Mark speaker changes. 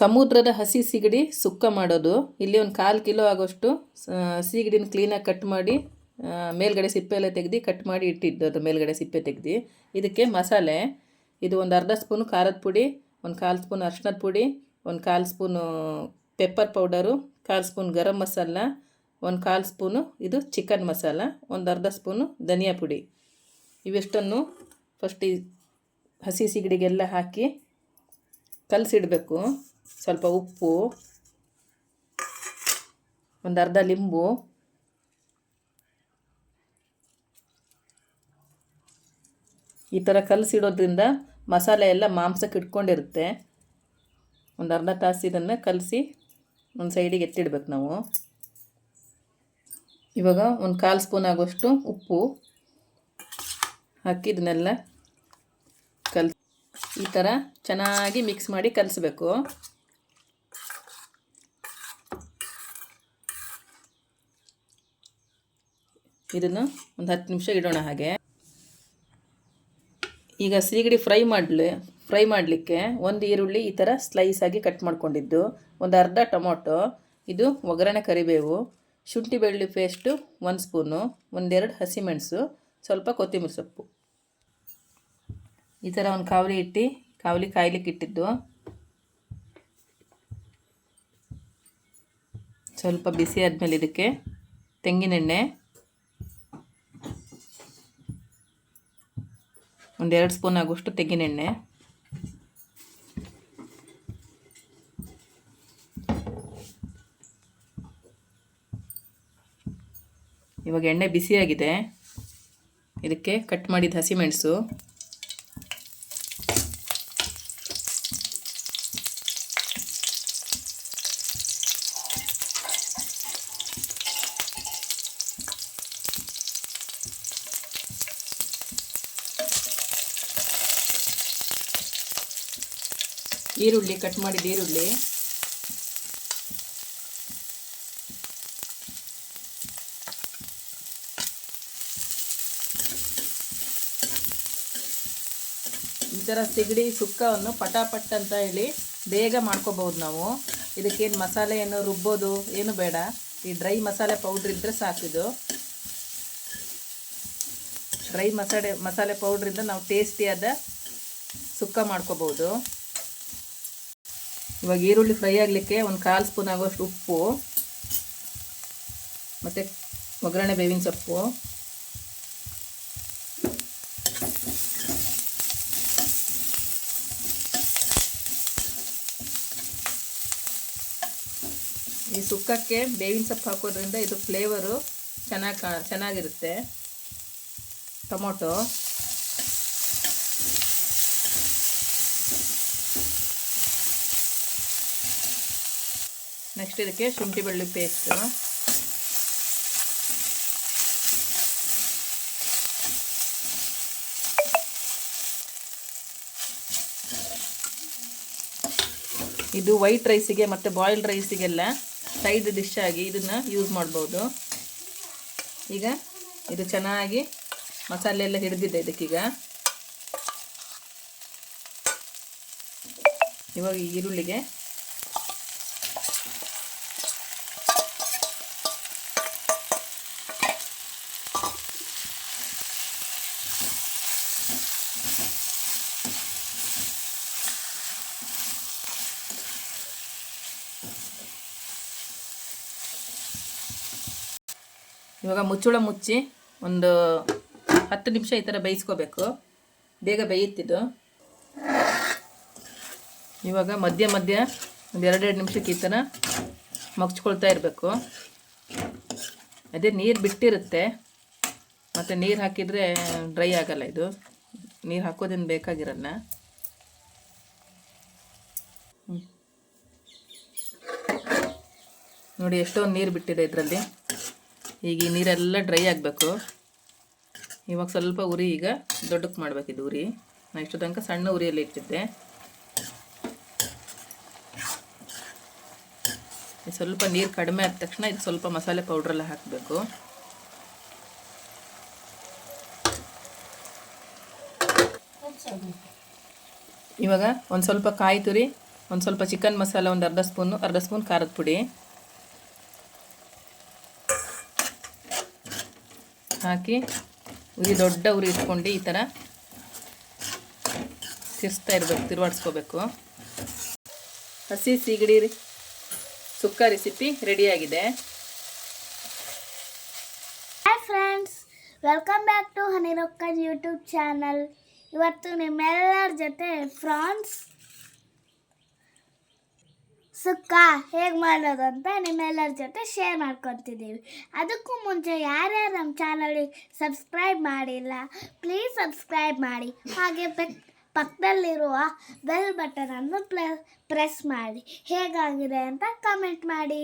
Speaker 1: ಸಮುದ್ರದ ಹಸಿ ಸಿಗಡಿ ಸುಕ್ಕ ಮಾಡೋದು. ಇಲ್ಲಿ ಒಂದು ಕಾಲು ಕಿಲೋ ಆಗೋಷ್ಟು ಸಿಗಡಿನ ಕ್ಲೀನಾಗಿ ಕಟ್ ಮಾಡಿ ಮೇಲ್ಗಡೆ ಸಿಪ್ಪೆ ಎಲ್ಲ ತೆಗ್ದು ಕಟ್ ಮಾಡಿ ಇಟ್ಟಿದ್ದು ಅದು ಮೇಲ್ಗಡೆ ಸಿಪ್ಪೆ ತೆಗ್ದು. ಇದಕ್ಕೆ ಮಸಾಲೆ, ಇದು ಒಂದು ಅರ್ಧ ಸ್ಪೂನು ಖಾರದ ಪುಡಿ, ಒಂದು ಕಾಲು ಸ್ಪೂನ್ ಅರ್ಶಿನದ ಪುಡಿ, ಒಂದು ಕಾಲು ಸ್ಪೂನು ಪೆಪ್ಪರ್ ಪೌಡರು ಕಾಲು ಸ್ಪೂನ್ ಗರಂ ಮಸಾಲ, ಒಂದು ಕಾಲು ಸ್ಪೂನು ಇದು ಚಿಕನ್ ಮಸಾಲ, ಒಂದು ಅರ್ಧ ಸ್ಪೂನು ಧನಿಯಾ ಪುಡಿ. ಇವೆಷ್ಟನ್ನು ಫಸ್ಟ್ ಹಸಿ ಸಿಗಡಿಗೆಲ್ಲ ಹಾಕಿ ಕಲಸಿಡಬೇಕು. ಸ್ವಲ್ಪ ಉಪ್ಪು, ಒಂದು ಅರ್ಧ ಲಿಂಬು, ಈ ಥರ ಕಲಸಿಡೋದ್ರಿಂದ ಮಸಾಲೆ ಎಲ್ಲ ಮಾಂಸಕ್ಕೆ ಇಟ್ಕೊಂಡಿರುತ್ತೆ. ಒಂದು ಅರ್ಧ ತಾಸು ಇದನ್ನು ಕಲಸಿ ಒಂದು ಸೈಡಿಗೆ ಎತ್ತಿಡ್ಬೇಕು ನಾವು. ಇವಾಗ ಒಂದು ಕಾಲು ಸ್ಪೂನ್ ಆಗೋಷ್ಟು ಉಪ್ಪು ಹಾಕಿ ಇದನ್ನೆಲ್ಲ ಕಲ್ ಈ ಥರ ಚೆನ್ನಾಗಿ ಮಿಕ್ಸ್ ಮಾಡಿ ಕಲಿಸ್ಬೇಕು. ಇದನ್ನು ಒಂದು ಹತ್ತು ನಿಮಿಷ ಇಡೋಣ ಹಾಗೆ. ಈಗ ಸೀಗಡಿ ಫ್ರೈ ಮಾಡಲಿ, ಫ್ರೈ ಮಾಡಲಿಕ್ಕೆ ಒಂದು ಈರುಳ್ಳಿ ಈ ಥರ ಸ್ಲೈಸ್ ಆಗಿ ಕಟ್ ಮಾಡ್ಕೊಂಡಿದ್ದು. ಒಂದು ಅರ್ಧ ಟೊಮೊಟೊ, ಇದು ಒಗ್ಗರಣೆ ಕರಿಬೇವು, ಶುಂಠಿ ಬೆಳ್ಳುಳ್ಳಿ ಪೇಸ್ಟು ಒಂದು ಸ್ಪೂನು ಒಂದೆರಡು ಹಸಿಮೆಣಸು ಸ್ವಲ್ಪ ಕೊತ್ತಂಬರಿ ಸೊಪ್ಪು. ಈ ಥರ ಒಂದು ಕಾವಲಿ ಇಟ್ಟು, ಕಾವಲಿ ಕಾಯ್ಲಿಕ್ಕೆ ಇಟ್ಟಿದ್ದು. ಸ್ವಲ್ಪ ಬಿಸಿ ಆದಮೇಲೆ ಇದಕ್ಕೆ ತೆಂಗಿನೆಣ್ಣೆ ಒಂದೆರಡು ಸ್ಪೂನ್ ಆಗುವಷ್ಟು ತೆಂಗಿನೆಣ್ಣೆ. ಇವಾಗ ಎಣ್ಣೆ ಬಿಸಿಯಾಗಿದೆ. ಇದಕ್ಕೆ ಕಟ್ ಮಾಡಿದ ಹಸಿಮೆಣಸು. ಈರುಳ್ಳಿ ಕಟ್ ಮಾಡಿದ ಈರುಳ್ಳಿ. ಈ ಥರ ಸಿಗಡಿ ಸುಕ್ಕವನ್ನು ಪಟಾಪಟ್ ಅಂತ ಹೇಳಿ ಬೇಗ ಮಾಡ್ಕೋಬಹುದು ನಾವು. ಇದಕ್ಕೇನು ಮಸಾಲೆ ಏನು ರುಬ್ಬೋದು ಏನು ಬೇಡ. ಈ ಡ್ರೈ ಮಸಾಲೆ ಪೌಡ್ರ್ ಇದ್ದರೆ ಸಾಕಿದು ಡ್ರೈ ಮಸಾಲೆ ಮಸಾಲೆ ಪೌಡ್ರಿಂದ ನಾವು ಟೇಸ್ಟಿಯಾದ ಸುಕ್ಕ ಮಾಡ್ಕೋಬಹುದು. ಇವಾಗ ಈರುಳ್ಳಿ ಫ್ರೈ ಆಗಲಿಕ್ಕೆ ಒಂದು ಕಾಲು ಸ್ಪೂನ್ ಆಗೋಷ್ಟು ಉಪ್ಪು, ಮತ್ತು ಒಗ್ಗರಣೆ ಬೇವಿನ ಸೊಪ್ಪು. ಈ ಸುಕ್ಕಕ್ಕೆ ಬೇವಿನ ಸೊಪ್ಪು ಹಾಕೋದ್ರಿಂದ ಇದು ಫ್ಲೇವರು ಚೆನ್ನಾಗಿ ಕಾ ಚೆನ್ನಾಗಿರುತ್ತೆ. ಟೊಮೊಟೊ. ನೆಕ್ಸ್ಟ್ ಇದಕ್ಕೆ ಶುಂಠಿ ಬೆಳ್ಳುಳ್ಳಿ ಪೇಸ್ಟು ಇದು ವೈಟ್ ರೈಸಿಗೆ ಮತ್ತು ಬಾಯ್ಲ್ಡ್ ರೈಸಿಗೆಲ್ಲ ಸೈಡ್ ಡಿಶ್ ಆಗಿ ಇದನ್ನು ಯೂಸ್ ಮಾಡ್ಬೋದು. ಈಗ ಇದು ಚೆನ್ನಾಗಿ ಮಸಾಲೆ ಎಲ್ಲ ಹಿಡಿದಿದೆ ಇದಕ್ಕೀಗ. ಇವಾಗ ಈರುಳ್ಳಿಗೆ ಇವಾಗ ಮುಚ್ಚಳ ಮುಚ್ಚಿ ಒಂದು ಹತ್ತು ನಿಮಿಷ ಈ ಥರ ಬೇಯಿಸ್ಕೋಬೇಕು. ಬೇಗ ಬೇಯುತ್ತಿದ್ದು. ಇವಾಗ ಮಧ್ಯ ಮಧ್ಯ ಒಂದು ಎರಡೆರಡು ನಿಮಿಷಕ್ಕೆ ಈ ಥರ ಮಗ್ಚ್ಕೊಳ್ತಾ ಇರಬೇಕು. ಅದೇ ನೀರು ಬಿಟ್ಟಿರುತ್ತೆ. ಮತ್ತು ನೀರು ಹಾಕಿದರೆ ಡ್ರೈ ಆಗಲ್ಲ ಇದು. ನೀರು ಹಾಕೋದೇನು ಬೇಕಾಗಿರಲ್ಲ. ನೋಡಿ ಎಷ್ಟೊಂದು ನೀರು ಬಿಟ್ಟಿದೆ ಇದರಲ್ಲಿ. ಈಗ ಈ ನೀರೆಲ್ಲ ಡ್ರೈ ಆಗಬೇಕು. ಇವಾಗ ಸ್ವಲ್ಪ ಉರಿ ಈಗ ದೊಡ್ಡಕ್ಕೆ ಮಾಡಬೇಕಿದ್ದು ಉರಿ. ನಾನು ಇಷ್ಟು ತನಕ ಸಣ್ಣ ಉರಿಯಲ್ಲಿ ಇಟ್ಟಿದ್ದೆ. ಸ್ವಲ್ಪ ನೀರು ಕಡಿಮೆ ಆದ ತಕ್ಷಣ ಇದು ಸ್ವಲ್ಪ ಮಸಾಲೆ ಪೌಡ್ರೆಲ್ಲ ಹಾಕಬೇಕು. ಇವಾಗ ಒಂದು ಸ್ವಲ್ಪ ಕಾಯಿ ತುರಿ, ಒಂದು ಸ್ವಲ್ಪ ಚಿಕನ್ ಮಸಾಲ ಒಂದು ಅರ್ಧ ಸ್ಪೂನು ಅರ್ಧ ಸ್ಪೂನ್ ಖಾರದ ಪುಡಿ. ಹಾಕಿ ಉರಿ ದೊಡ್ಡ ಉರಿ ಇಟ್ಕೊಂಡು ಈ ಥರ ತಿರ್ಸ್ತಾ ಇರಬೇಕು, ತಿರುವಾಡಿಸ್ಕೋಬೇಕು. ಹಸಿ ಸೀಗಡಿ ಸುಕ್ಕ ರೆಸಿಪಿ ರೆಡಿಯಾಗಿದೆ
Speaker 2: hi friends welcome back to ಹನಿರೊಕ್ಕನ್ YouTube channel ಇವತ್ತು ನಿಮ್ಮೆಲ್ಲರ ಜೊತೆ ಫ್ರಾನ್ಸ್ ಸುಕ್ಕ, ಹೇಗೆ ಮಾಡೋದು ಅಂತ ನಿಮ್ಮೆಲ್ಲರ ಜೊತೆ ಶೇರ್ ಮಾಡ್ಕೊತಿದ್ದೀವಿ. ಅದಕ್ಕೂ ಮುಂಚೆ ಯಾರ್ಯಾರು ನಮ್ಮ ಚಾನಲಿಗೆ ಸಬ್ಸ್ಕ್ರೈಬ್ ಮಾಡಿಲ್ಲ ಪ್ಲೀಸ್ ಸಬ್ಸ್ಕ್ರೈಬ್ ಮಾಡಿ. ಹಾಗೆ ಬೆಕ್ ಪಕ್ಕದಲ್ಲಿರುವ ಬೆಲ್ ಬಟನನ್ನು ಪ್ಲ ಪ್ರೆಸ್ ಮಾಡಿ. ಹೇಗಾಗಿದೆ ಅಂತ ಕಮೆಂಟ್ ಮಾಡಿ.